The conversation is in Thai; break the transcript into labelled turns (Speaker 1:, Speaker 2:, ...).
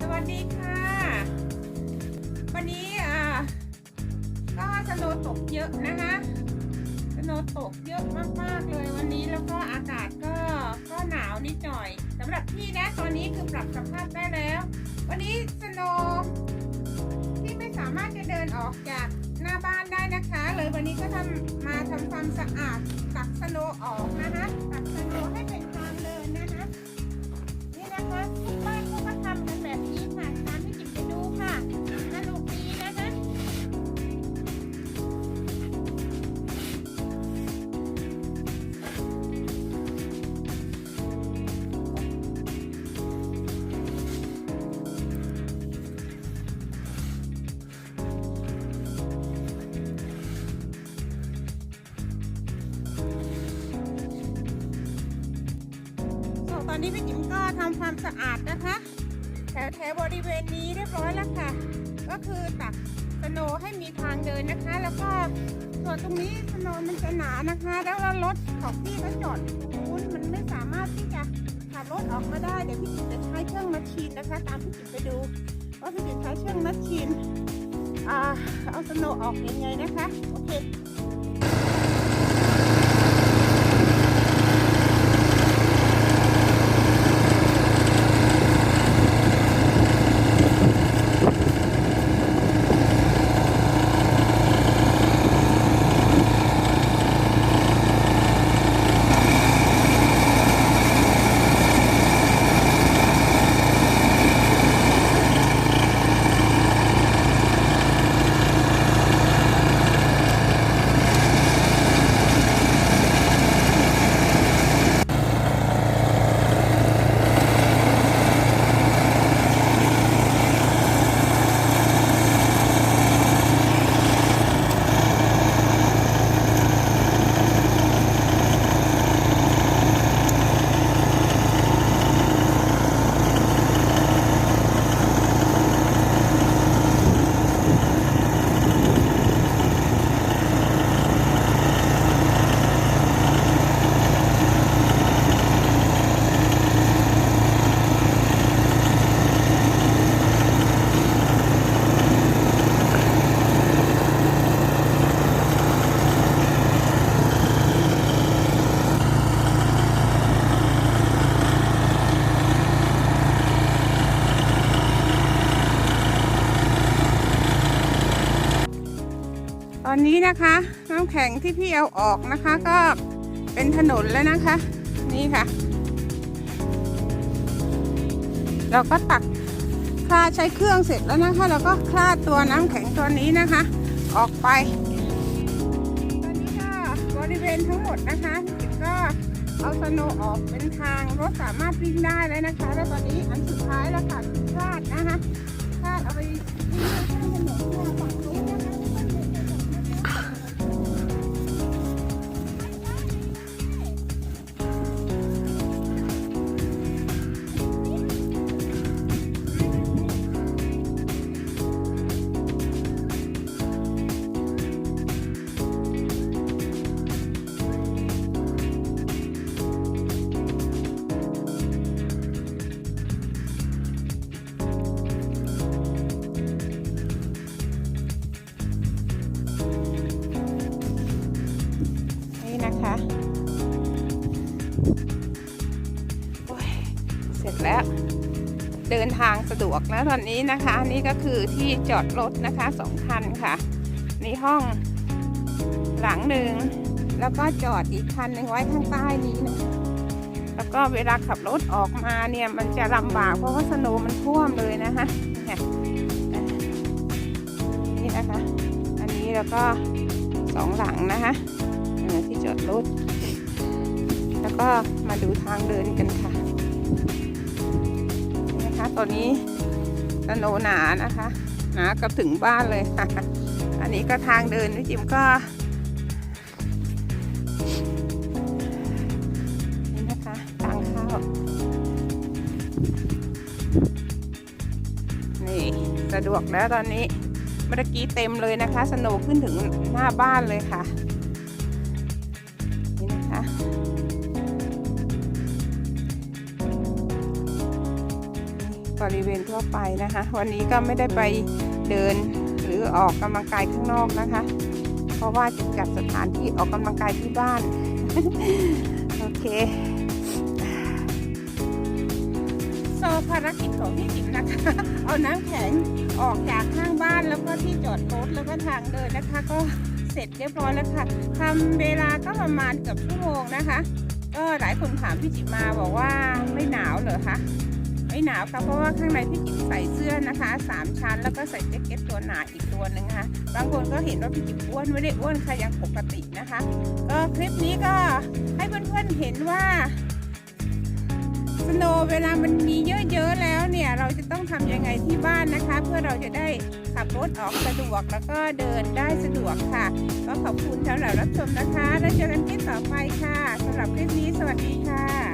Speaker 1: สวัสดีค่ะ วันนี้อ่าก็สโนว์ตกเยอะนะคะสโนว์ตกเยอะมากๆเลยวันนี้แล้วก็อากาศก็ก็หนาวนิดหน่อยสำหรับพี่นะตอนนี้คือปรับสภาพได้แล้ว วันนี้สโนว์ที่ไม่สามารถจะเดินออกจากหน้าบ้านได้นะคะ เลยวันนี้ก็ทำมาทำความสะอาดตักสโนว์ออกนะคะตักสโนว์ให้เป็น ตอนนี้พี่จิ๋มก็ทำความสะอาดนะคะ แถวแถวบริเวณนี้เรียบร้อยแล้วค่ะ ก็คือตักสโนให้มีทางเดินนะคะ แล้วก็ส่วนตรงนี้สโนมันจะหนานะคะ แล้วรถของพี่ก็จอดอยู่ตรงนู้นมันไม่สามารถที่จะขับรถออกมาได้เดี๋ยวพี่จิ๋มจะใช้เครื่องมัชชีนนะคะ ตามพี่จิ๋มไปดูว่าพี่จิ๋มใช้เครื่องมัชชีนเอาสโนออกยังไงนะคะโอเค อนนี้นะคะน้ำแข็งที่พี่เอาออกนะคะก็เป็นถนนแล้วนะคะ นี่ค่ะ เราก็ตักคลาใช้เครื่องเสร็จแล้วนะคะเราก็คลาดตัวน้ำแข็งตัวนี้นะคะ ออกไปตอนนี้ก็บริเวณทั้งหมดนะคะก็เอาสโนว์ออกเป็นทางรถสามารถวิ่งได้แล้วนะคะ แล้วตอนนี้อันสุดท้ายแล้วค่ะคลาดนะคะคลาดเอาไปวิ่งข้างถนนค่ะฝั่ง แล้วเดินทางสะดวกแล้วตอนนี้นะคะ นี่ก็คือที่จอดรถนะคะสองคันค่ะนี่ห้องหลังหนึ่งแล้วก็จอดอีกคันหนึ่งไว้ข้างใต้นี้นะคะแล้วก็เวลาขับรถออกมาเนี่ยมันจะลำบากเพราะว่าสโนมันท่วมเลยนะคะนี่นะคะ อันนี้แล้วก็สองหลังนะคะที่จอดรถ แล้วก็มาดูทางเดินกันค่ะ ตอนนี้สโนหนานะคะหนากับถึงบ้านเลยค่ะ อันนี้ก็ทางเดินพี่จิมก็นี่นะคะทางเข้านี่สะดวกแล้วตอนนี้เมื่อกี้เต็มเลยนะคะ สโนขึ้นถึงหน้าบ้านเลยค่ะนี่นะคะ บริเวณทั่วไปนะคะ วันนี้ก็ไม่ได้ไปเดินหรือออกกำลังกายข้างนอกนะคะ เพราะว่าจะจัดสถานที่ออกกำลังกายที่บ้าน โอเคโซภารกิจของพี่จิ๋มนะคะ เอาน้ำแข็งออกจากข้างบ้านแล้วก็ที่จอดรถแล้วก็ทางเดินนะคะ ก็เสร็จเรียบร้อยแล้วค่ะทำเวลาก็ประมาณเกือบชั่วโมงนะคะ ก็หลายคนถามพี่จิ๋มมาบอกว่าไม่หนาวเหรอคะ ไม่หนาวค่ะเพราะว่าข้างในพี่จิ๋มใส่เสื้อนะคะสามชั้นแล้วก็ใส่แจ็คเก็ตตัวหนาอีกตัวหนึ่งค่ะบางคนก็เห็นว่าพี่จิ๋มอ้วนไม่ได้อ้วนค่ะยังปกตินะคะ ก็คลิปนี้ก็ให้เพื่อนๆเห็นว่าสโนว์เวลามันมีเยอะๆแล้วเนี่ยเราจะต้องทำยังไงที่บ้านนะคะ เพื่อเราจะได้ขับรถออกสะดวกแล้วก็เดินได้สะดวกค่ะ ก็ขอบคุณสำหรับรับชมนะคะ แล้วเจอกันคลิปต่อไปค่ะสำหรับคลิปนี้สวัสดีค่ะ